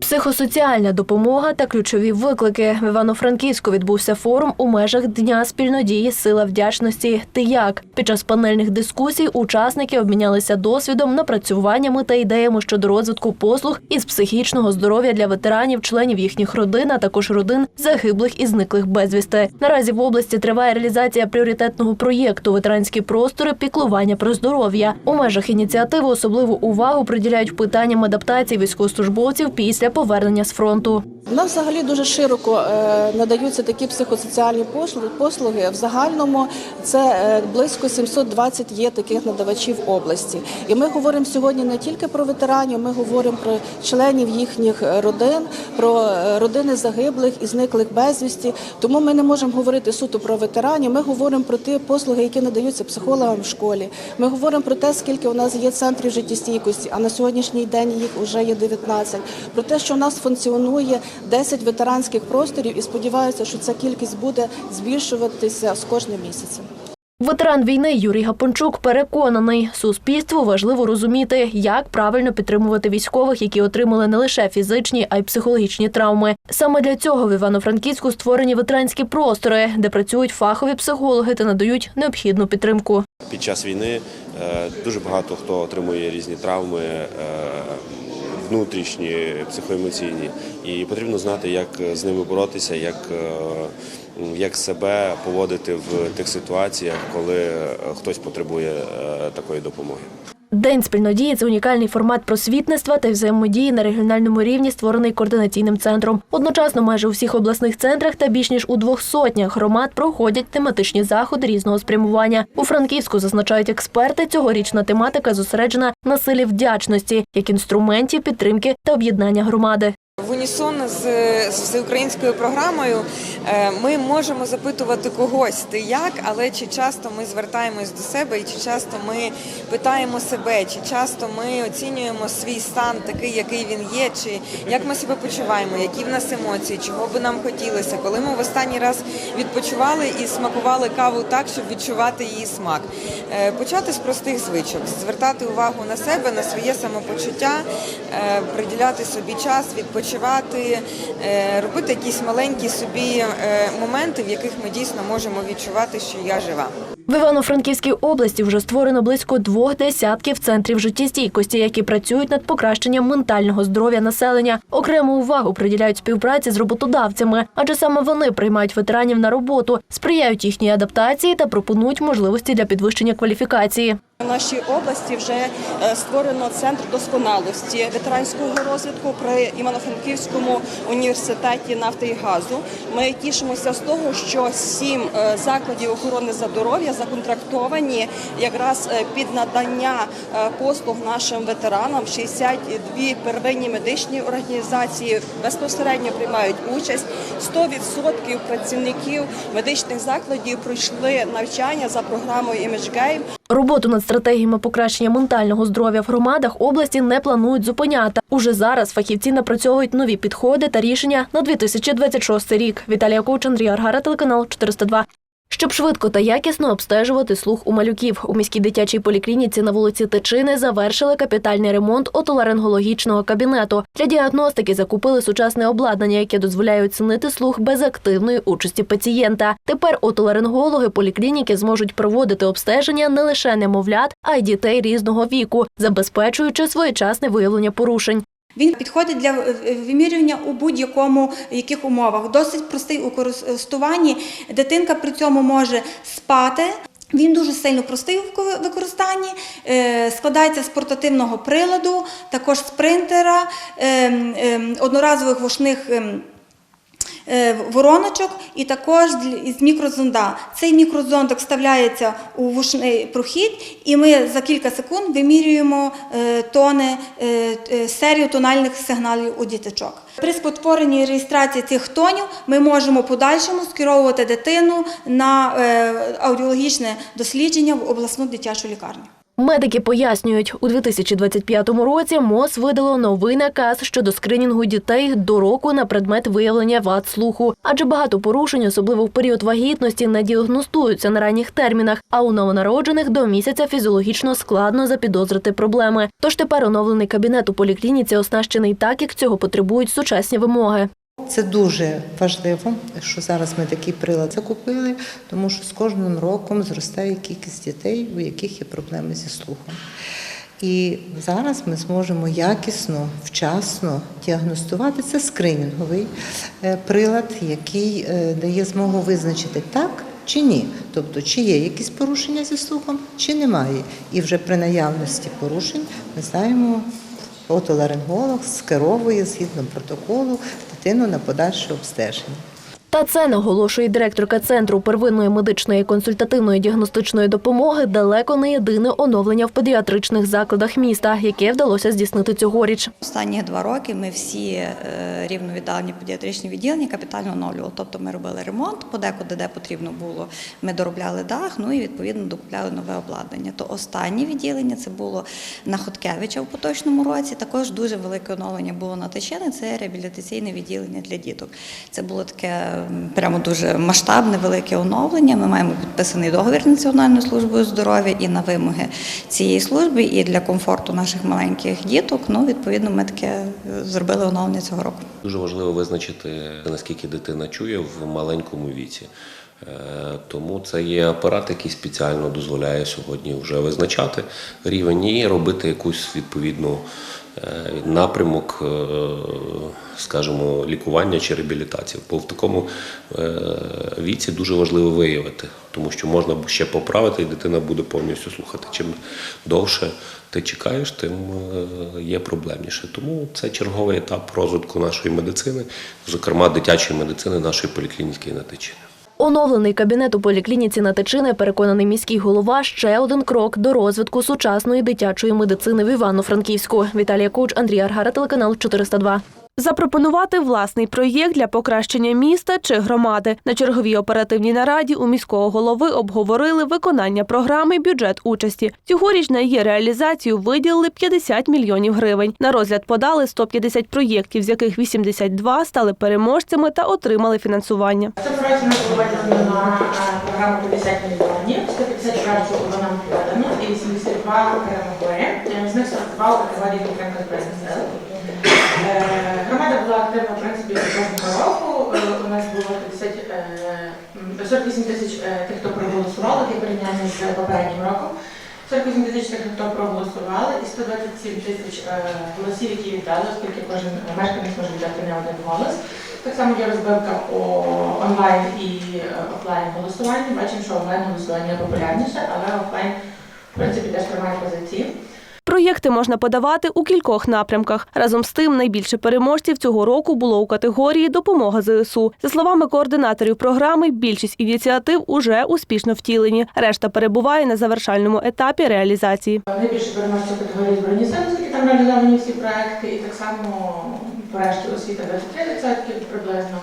Психосоціальна допомога та ключові виклики. В Івано-Франківську відбувся форум у межах Дня спільнодії Сила вдячності. Ти як під час панельних дискусій учасники обмінялися досвідом, напрацюваннями та ідеями щодо розвитку послуг із психічного здоров'я для ветеранів, членів їхніх родин, а також родин загиблих і зниклих безвісти. Наразі в області триває реалізація пріоритетного проєкту Ветеранські простори піклування про здоров'я. У межах ініціативи особливу увагу приділяють питанням адаптації військовослужбовців після повернення з фронту. У нас взагалі дуже широко е, надаються такі психосоціальні послуги. В загальному це е, близько 720 є таких надавачів області. І ми говоримо сьогодні не тільки про ветеранів, ми говоримо про членів їхніх родин, про е, родини загиблих і зниклих безвісті. Тому ми не можемо говорити суто про ветеранів. Ми говоримо про ті послуги, які надаються психологам в школі. Ми говоримо про те, скільки у нас є центрів життєстійкості, а на сьогоднішній день їх вже є 19. Про те, що у нас функціонує 10 ветеранських просторів, і сподіваюся, що ця кількість буде збільшуватися з кожним місяцем. Ветеран війни Юрій Гапончук переконаний, суспільству важливо розуміти, як правильно підтримувати військових, які отримали не лише фізичні, а й психологічні травми. Саме для цього в Івано-Франківську створені ветеранські простори, де працюють фахові психологи та надають необхідну підтримку. Під час війни е, дуже багато хто отримує різні травми е, внутрішні, психоемоційні, і потрібно знати, як з ними боротися, як, е, як себе поводити в тих ситуаціях, коли е, хтось потребує е, такої допомоги. День спільнодії це унікальний формат просвітництва та взаємодії на регіональному рівні, створений координаційним центром. Одночасно, майже у всіх обласних центрах та більш ніж у двох сотнях громад проходять тематичні заходи різного спрямування. У Франківську зазначають експерти. Цьогорічна тематика зосереджена на силі вдячності як інструменті підтримки та об'єднання громади. Унісон з, з всеукраїнською програмою. Е, ми можемо запитувати когось ти як, але чи часто ми звертаємось до себе, і чи часто ми питаємо себе, чи часто ми оцінюємо свій стан такий, який він є, чи як ми себе почуваємо, які в нас емоції, чого би нам хотілося, коли ми в останній раз відпочивали і смакували каву так, щоб відчувати її смак. Е, Почати з простих звичок, звертати увагу на себе, на своє самопочуття, е, приділяти собі час, відпочивати, е, робити якісь маленькі собі е, моменти, в яких ми дійсно можемо відчувати, що я жива. В Івано-Франківській області вже створено близько двох десятків центрів життєстійкості, які працюють над покращенням ментального здоров'я населення. Окрему увагу приділяють співпраці з роботодавцями, адже саме вони приймають ветеранів на роботу, сприяють їхній адаптації та пропонують можливості для підвищення кваліфікації. У нашій області вже е, створено центр досконалості ветеранського розвитку при Івано-Франківському університеті нафти і газу. Ми тішимося з того, що сім е, закладів охорони здоров'я законтрактовані якраз е, під надання послуг нашим ветеранам. 62 первинні медичні організації безпосередньо приймають участь. 100% працівників медичних закладів пройшли навчання за програмою «Іміджгейм». Роботу над стратегіями покращення ментального здоров'я в громадах області не планують зупиняти. Уже зараз фахівці напрацьовують нові підходи та рішення на 2026 рік. Віталія Ковч, Андрій Аргара, телеканал 402. Щоб швидко та якісно обстежувати слух у малюків, у міській дитячій поліклініці на вулиці Тичини завершили капітальний ремонт отоларингологічного кабінету. Для діагностики закупили сучасне обладнання, яке дозволяє оцінити слух без активної участі пацієнта. Тепер отоларингологи поліклініки зможуть проводити обстеження не лише немовлят, а й дітей різного віку, забезпечуючи своєчасне виявлення порушень. Він підходить для вимірювання у будь-якому яких умовах. Досить простий у користуванні. Дитинка при цьому може спати. Він дуже сильно простий у використанні, е, складається з портативного приладу, також з принтера, ем, ем, одноразових вушних. Е, Вороночок і також із мікрозонда. Цей мікрозондик вставляється у вушний прохід, і ми за кілька секунд вимірюємо е, тони е, серію тональних сигналів у діточок. При спотворенні реєстрації цих тонів ми можемо подальшому скеровувати дитину на аудіологічне дослідження в обласну дитячу лікарню. Медики пояснюють, у 2025 році МОЗ видало новий наказ щодо скринінгу дітей до року на предмет виявлення вад слуху, адже багато порушень, особливо в період вагітності, не діагностуються на ранніх термінах, а у новонароджених до місяця фізіологічно складно запідозрити проблеми. Тож тепер оновлений кабінет у поліклініці оснащений так, як цього потребують сучасні вимоги. Це дуже важливо, що зараз ми такий прилад закупили, тому що з кожним роком зростає кількість дітей, у яких є проблеми зі слухом. І зараз ми зможемо якісно, вчасно діагностувати. Це скринінговий е, прилад, який е, дає змогу визначити так чи ні. Тобто, чи є якісь порушення зі слухом, чи немає. І вже при наявності порушень ми знаємо, отоларинголог скеровує згідно протоколу дитину на подальше обстеження. Та це наголошує директорка центру первинної медичної консультативної діагностичної допомоги далеко не єдине оновлення в педіатричних закладах міста, яке вдалося здійснити цьогоріч. Останні два роки ми всі е, рівновіддалені педіатричні відділення капітально оновлювали. Тобто ми робили ремонт, подекуди, де потрібно було, ми доробляли дах, ну і відповідно докупляли нове обладнання. То останнє відділення це було на Хоткевича в поточному році. Також дуже велике оновлення було на Тичини, це реабілітаційне відділення для діток. Це було таке прямо дуже масштабне, велике оновлення. Ми маємо підписаний договір Національною службою здоров'я і на вимоги цієї служби, і для комфорту наших маленьких діток. Ну, відповідно, ми таке зробили оновлення цього року. Дуже важливо визначити, наскільки дитина чує в маленькому віці. Е, Тому це є апарат, який спеціально дозволяє сьогодні вже визначати рівень і робити якусь відповідну напрямок, е, скажімо, лікування чи реабілітації. Бо в такому е, віці дуже важливо виявити, тому що можна ще поправити, і дитина буде повністю слухати. Чим довше ти чекаєш, тим е, є проблемніше. Тому це черговий етап розвитку нашої медицини, зокрема дитячої медицини нашої поліклініки на Тичині. Оновлений кабінет у поліклініці на Тичини, переконаний міський голова, ще один крок до розвитку сучасної дитячої медицини в Івано-Франківську. Віталія Куч, Андрій Аргара, телеканал 402. Запропонувати власний проєкт для покращення міста чи громади на черговій оперативній нараді у міського голови обговорили виконання програми бюджет участі. Цьогоріч на її реалізацію виділили 50 мільйонів гривень. На розгляд подали 150 проєктів, з яких 82 стали переможцями та отримали фінансування. Було виділено на програму 50 мільйонів, 150 проєктів і 82 перемогли. Е, З них 42 у категорії підтримка збройних сил. Е, Громада була активна, в принципі, кожного року. У нас було 50, е, 48 тисяч е, тих, хто проголосували, які порівняння з попереднім роком. 48 тисяч тих, хто проголосували, і 127 тисяч е, голосів, які віддали, оскільки кожен мешканець може віддати не один голос. Так само є розбивка по онлайн і офлайн голосуванні. Бачимо, що онлайн голосування популярніше, але офлайн, в принципі, теж тримає позиції. Проєкти можна подавати у кількох напрямках. Разом з тим, найбільше переможців цього року було у категорії Допомога ЗСУ. За словами координаторів програми, більшість ініціатив уже успішно втілені. Решта перебуває на завершальному етапі реалізації. Найбільше переможці в категорії збройні сили, там реалізовані всі проекти, і так само по решті освіта 23% приблизно.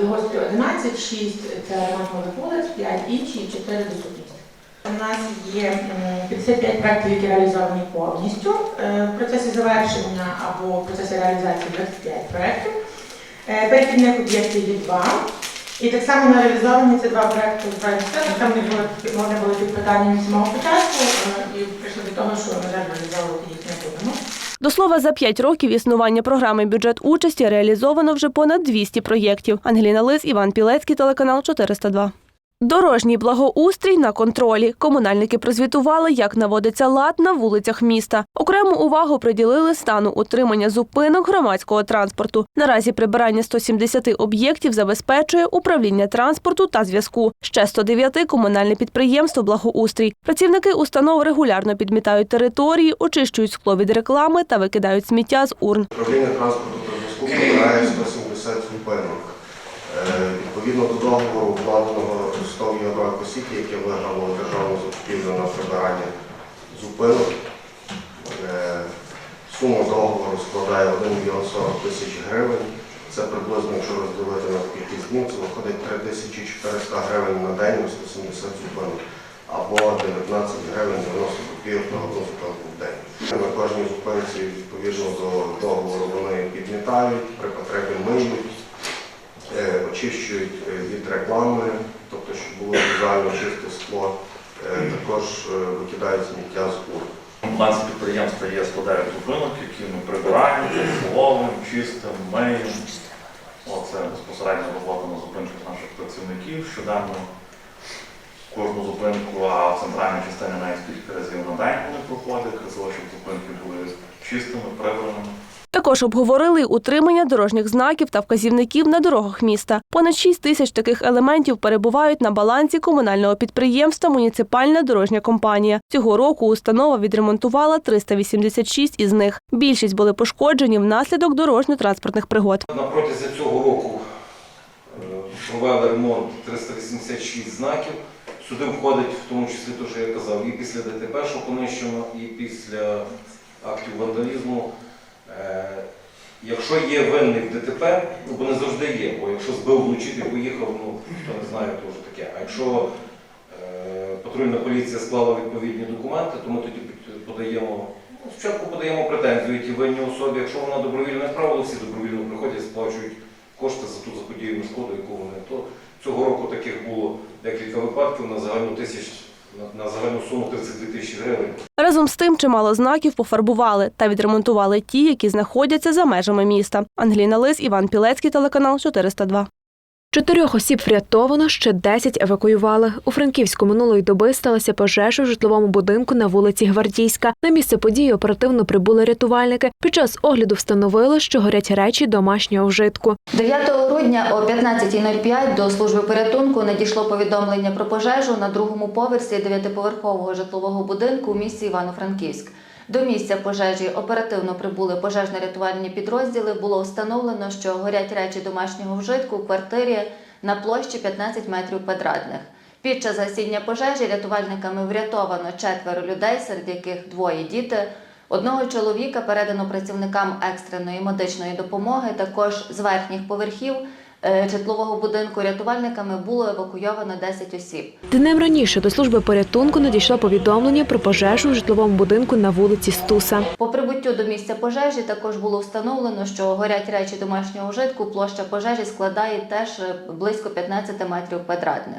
Благоустрій 11, 6 це ремонт вулиць, 5 інші і 4 доступність. У нас є 55 проєктів, які реалізовані повністю. Е, В процесі завершення або в процесі реалізації 25 проєктів. Е, Перехідних об'єктів є два. І так само не реалізовані ці два проекти збройних сил. Там не були вони були під питанням самого початку е, і прийшли до того, що на жаль реалізовувати їх не будемо. До слова, за п'ять років існування програми бюджет участі реалізовано вже понад 200 проєктів. Ангеліна Лис, Іван Пілецький, телеканал 402. Дорожній благоустрій на контролі. Комунальники прозвітували, як наводиться лад на вулицях міста. Окрему увагу приділили стану утримання зупинок громадського транспорту. Наразі прибирання 170 об'єктів забезпечує управління транспорту та зв'язку. Ще 109 – комунальне підприємство благоустрій. Працівники установ регулярно підмітають території, очищують скло від реклами та викидають сміття з урн. Управління транспорту та зв'язку прибирає 170 зупинок. Відповідно до договору, укладеного з ТОВ «Євроекосіті», яке виграло державну закупівлю на прибирання зупинок, е, сума договору складає 1 мільйон 40 тисяч гривень. Це приблизно, якщо розділити на кількість днів, це виходить 3400 гривень на день на 170 зупинок. або 19 гривень 90 копійок на одну зупинку в день. На кожній зупинці відповідно до договору вони підмітають, при потребі миють, очищують е, від реклами, тобто щоб було візуально чисте скло, Е, також е, викидають сміття з ур. У нас підприємства є складають зупинок, які ми прибираємо, обслуговуємо, чистимо, миємо. Оце безпосередньо робота на зупинках наших працівників. Щоденно кожну зупинку, а в центральній частині навіть кілька разів на день вони проходять, для того, щоб зупинки були чистими, прибраними. Також обговорили утримання дорожніх знаків та вказівників на дорогах міста. Понад 6 тисяч таких елементів перебувають на балансі комунального підприємства Муніципальна дорожня компанія. Цього року установа відремонтувала 386 із них. Більшість були пошкоджені внаслідок дорожньо-транспортних пригод. На протязі цього року е, провели ремонт 386 знаків. Сюди входить в тому числі те, що я казав, і після ДТП, що понищено, і після актів вандалізму. Е, Якщо є винний в ДТП, ну бо не завжди є, бо якщо збив вночі, ти поїхав, ну хто не знає, то вже таке. А якщо е, патрульна поліція склала відповідні документи, то ми тоді подаємо, ну, спочатку подаємо претензію тій винній особі. Якщо вона добровільно справила, всі добровільно приходять, сплачують кошти за ту заподіяну шкоду, яку вони. То цього року таких було декілька випадків на загальну тисяч на, загальну суму 32 тисячі гривень. Разом з тим, чимало знаків пофарбували та відремонтували ті, які знаходяться за межами міста. Ангеліна Лис, Іван Пілецький, телеканал 402. Чотирьох осіб врятовано, ще 10 евакуювали. У Франківську минулої доби сталася пожежа в житловому будинку на вулиці Гвардійська. На місце події оперативно прибули рятувальники. Під час огляду встановили, що горять речі домашнього вжитку. 9 грудня о 15.05 до служби порятунку надійшло повідомлення про пожежу на другому поверсі дев'ятиповерхового житлового будинку у місті Івано-Франківськ. До місця пожежі оперативно прибули пожежно-рятувальні підрозділи. Було встановлено, що горять речі домашнього вжитку у квартирі на площі 15 метрів квадратних. Під час гасіння пожежі рятувальниками врятовано четверо людей, серед яких двоє діти. Одного чоловіка передано працівникам екстреної медичної допомоги. Також з верхніх поверхів житлового будинку рятувальниками було евакуйовано 10 осіб. Днем раніше до служби порятунку надійшло повідомлення про пожежу в житловому будинку на вулиці Стуса. По прибуттю до місця пожежі також було встановлено, що горять речі домашнього вжитку. Площа пожежі складає теж е, близько 15 метрів квадратних.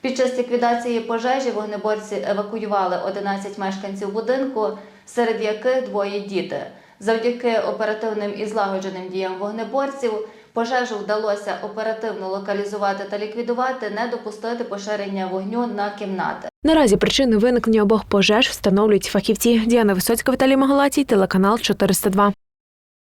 Під час ліквідації пожежі вогнеборці евакуювали 11 мешканців будинку, серед яких двоє діти. Завдяки оперативним і злагодженим діям вогнеборців пожежу вдалося оперативно локалізувати та ліквідувати, не допустити поширення вогню на кімнати. Наразі причини виникнення обох пожеж встановлюють фахівці. Діана Висоцька, Віталій Магалатій, телеканал 402.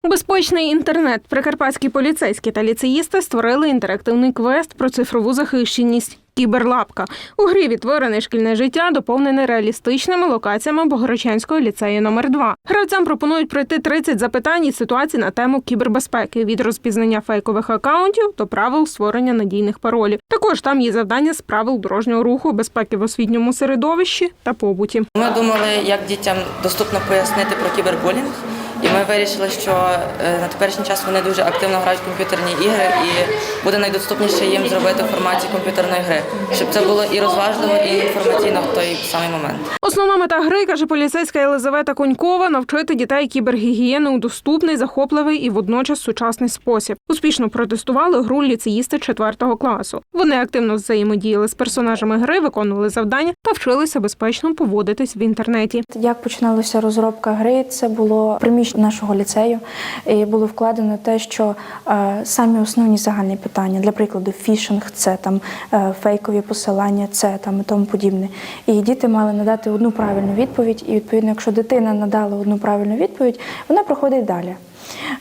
Безпечний інтернет. Прикарпатські поліцейські та ліцеїсти створили інтерактивний квест про цифрову захищеність. Кіберлапка у грі відтворене шкільне життя доповнене реалістичними локаціями Богородчанського ліцею номер 2 Гравцям пропонують пройти 30 запитань і ситуацій на тему кібербезпеки від розпізнання фейкових акаунтів до правил створення надійних паролів. Також там є завдання з правил дорожнього руху, безпеки в освітньому середовищі та побуті. Ми думали, як дітям доступно пояснити про кібербулінг. І ми вирішили, що е, на теперішній час вони дуже активно грають в комп'ютерні ігри, і буде найдоступніше їм зробити в форматі комп'ютерної гри, щоб це було і розважливо, і інформаційно в той самий момент. Основна мета гри, каже поліцейська Єлизавета Конькова, навчити дітей кібергігієни у доступний, захопливий і водночас сучасний спосіб. Успішно протестували гру ліцеїсти 4 класу. Вони активно взаємодіяли з персонажами гри, виконували завдання та вчилися безпечно поводитись в інтернеті. Як починалася розробка гри, це було приміщення нашого ліцею, і було вкладено те, що е, самі основні загальні питання, для прикладу, фішинг, це там е, фейкові посилання, це там і тому подібне. І діти мали надати одну правильну відповідь, і відповідно, якщо дитина надала одну правильну відповідь, вона проходить далі.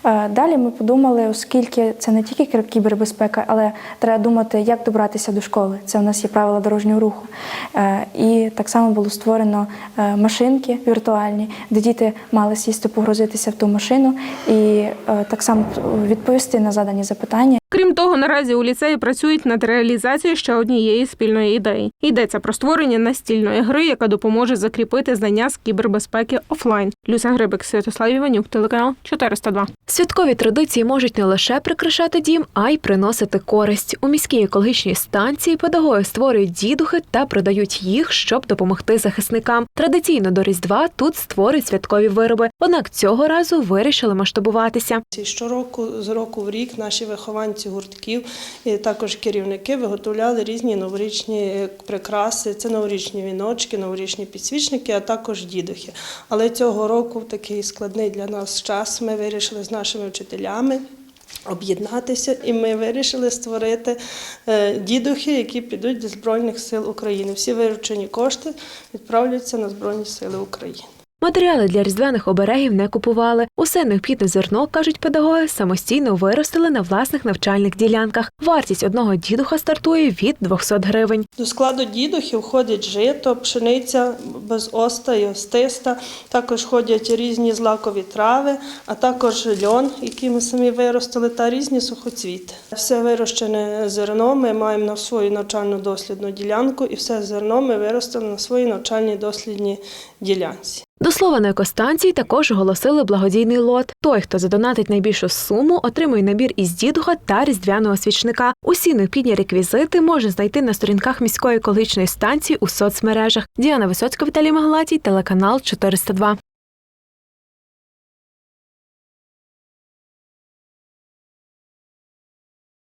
Е, Далі ми подумали, оскільки це не тільки кібербезпека, але треба думати, як добратися до школи. Це у нас є правила дорожнього руху. Е, І так само було створено е, машинки віртуальні, де діти мали сісти, погрузитися в ту машину і так само відповісти на задані запитання. Крім того, наразі у ліцеї працюють над реалізацією ще однієї спільної ідеї. Йдеться про створення настільної гри, яка допоможе закріпити знання з кібербезпеки офлайн. Люся Грибик, Святослав Іванюк, телеканал 402. 402. Святкові традиції можуть не лише прикрашати дім, а й приносити користь. У міській екологічній станції педагоги створюють дідухи та продають їх, щоб допомогти захисникам. Традиційно до Різдва тут створюють святкові вироби. Однак цього разу вирішили масштабуватися. Щороку з року в рік наші вихованці гуртків і також керівники виготовляли різні новорічні е, прикраси. Це новорічні віночки, новорічні підсвічники, а також дідухи. Але цього року такий складний для нас час ми вирішили з нашими вчителями. Об'єднатися, і ми вирішили створити е, дідухи, які підуть до Збройних сил України. Всі виручені кошти відправляться на Збройні Сили України. Матеріали для різдвяних оберегів не купували. Усе необхідне зерно, кажуть педагоги, самостійно виростили на власних навчальних ділянках. Вартість одного дідуха стартує від 200 гривень. До складу дідухів входить жито, пшениця без оста і остиста. Також входять різні злакові трави, а також льон, який ми самі виростили, та різні сухоцвіти. Все вирощене зерно ми маємо на свою навчально-дослідну ділянку, і все зерно ми виростили на своїй навчальній дослідній ділянці. До слова, на екостанції також оголосили благодійний лот. Той, хто задонатить найбільшу суму, отримує набір із дідуха та різдвяного свічника. Усі необхідні реквізити можна знайти на сторінках міської екологічної станції у соцмережах. Діана Висоцька, Віталій Маглатій, телеканал 402.